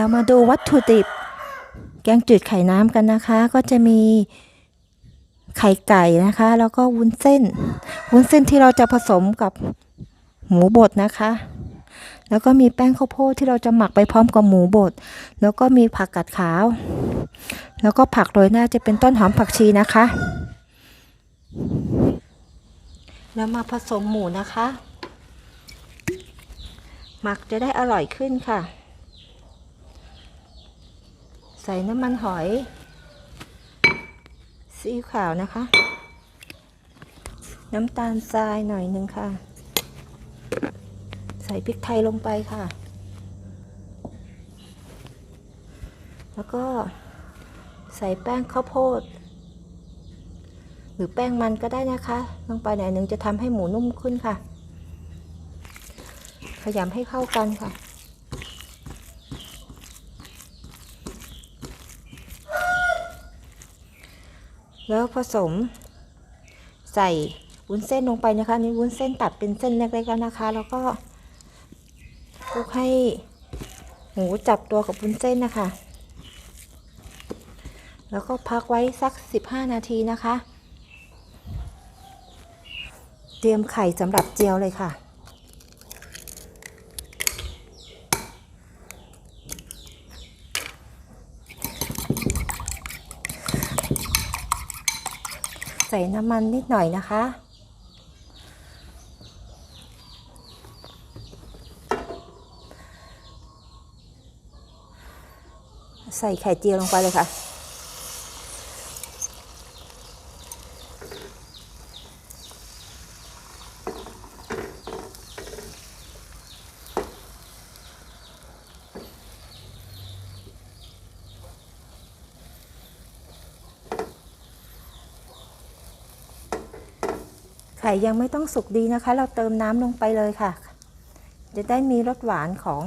เรามาดูวัตถุดิบ แกงจืดไข่น้ำกันนะคะ ก็จะมีไข่ไก่นะคะ แล้วก็วุ้นเส้น วุ้นเส้นที่เราจะผสมกับหมูบดนะคะ แล้วก็มีแป้งข้าวโพดที่เราจะหมักไปพร้อมกับหมูบด แล้วก็มีผักกัดขาว แล้วก็ผักโรยหน้าจะเป็นต้นหอมผักชีนะคะ แล้วมาผสมหมูนะคะ หมักจะได้อร่อยขึ้นค่ะ ส่น้ำมันหอยซีอิ๊วขาวนะคะ น้ำตาลทรายหน่อยหนึ่งค่ะ ใส่พริกไทยลงไปค่ะ แล้วก็ใส่แป้งข้าวโพด หรือแป้งมันก็ได้นะคะ ลงไปหน่อยหนึ่งจะทำให้หมูนุ่มขึ้นค่ะ ขยำให้เข้ากันค่ะ แล้วผสม ใส่วุ้นเส้นลงไปนะคะนี่วุ้นเส้นตัดเป็นเส้นเล็กๆแล้วนะคะ แล้วก็คลุกให้หมูจับตัวกับวุ้นเส้นนะคะ แล้วก็พักไว้สัก 15 นาทีนะคะ เตรียมไข่สำหรับเจียวเลยค่ะ ใส่น้ำมันนิดหน่อยนะคะ ใส่ไข่เจียวลงไปเลยค่ะ ข่ยังไม่ต้องสุกดีนะคะ เราเติมน้ำลงไปเลยค่ะ จะได้มีรสหวานของ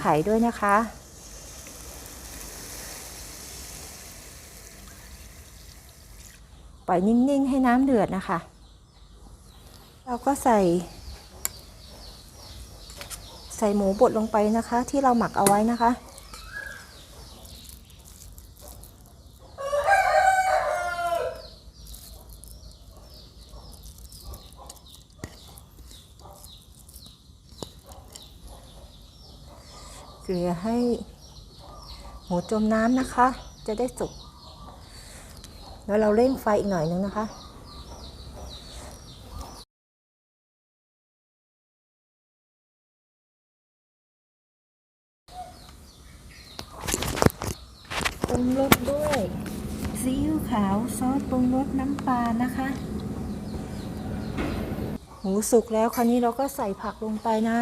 ไข่ด้วยนะคะ ปล่อยนิ่ง ๆ ให้น้ำเดือดนะคะ เราก็ใส่ ใส่หมูบดลงไปนะคะ ที่เราหมักเอาไว้นะคะ กลี่ยให้หมูจมน้ำนะคะ จะได้สุก แล้วเราเร่งไฟอีกหน่อยนึงนะคะปรุงรสด้วยซีอิ๊วขาวซอสปรุงรสน้ำปลานะคะหมูสุกแล้วคราวนี้เราก็ใส่ผักลงไปนะ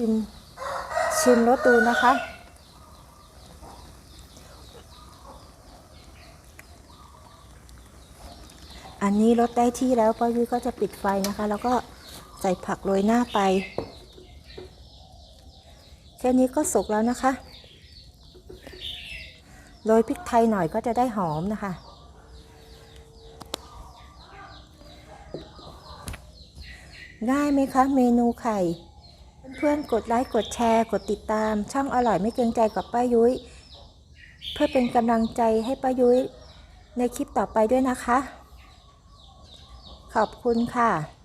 ชิมชิมรสดูนะคะ อันนี้รสได้ที่แล้วป้ายุ้ยก็จะปิดไฟนะคะ แล้วก็ใส่ผักโรยหน้าไป แค่นี้ก็สุกแล้วนะคะโรยพริกไทยหน่อยก็จะได้หอมนะคะ ง่ายไหมคะ เมนูไข่ เพื่อนๆ กดไลค์กดแชร์ กดติดตาม ช่องอร่อยไม่เกรงใจกับป้ายุ้ย เพื่อเป็นกำลังใจให้ป้ายุ้ยในคลิปต่อไปด้วยนะคะ ขอบคุณค่ะ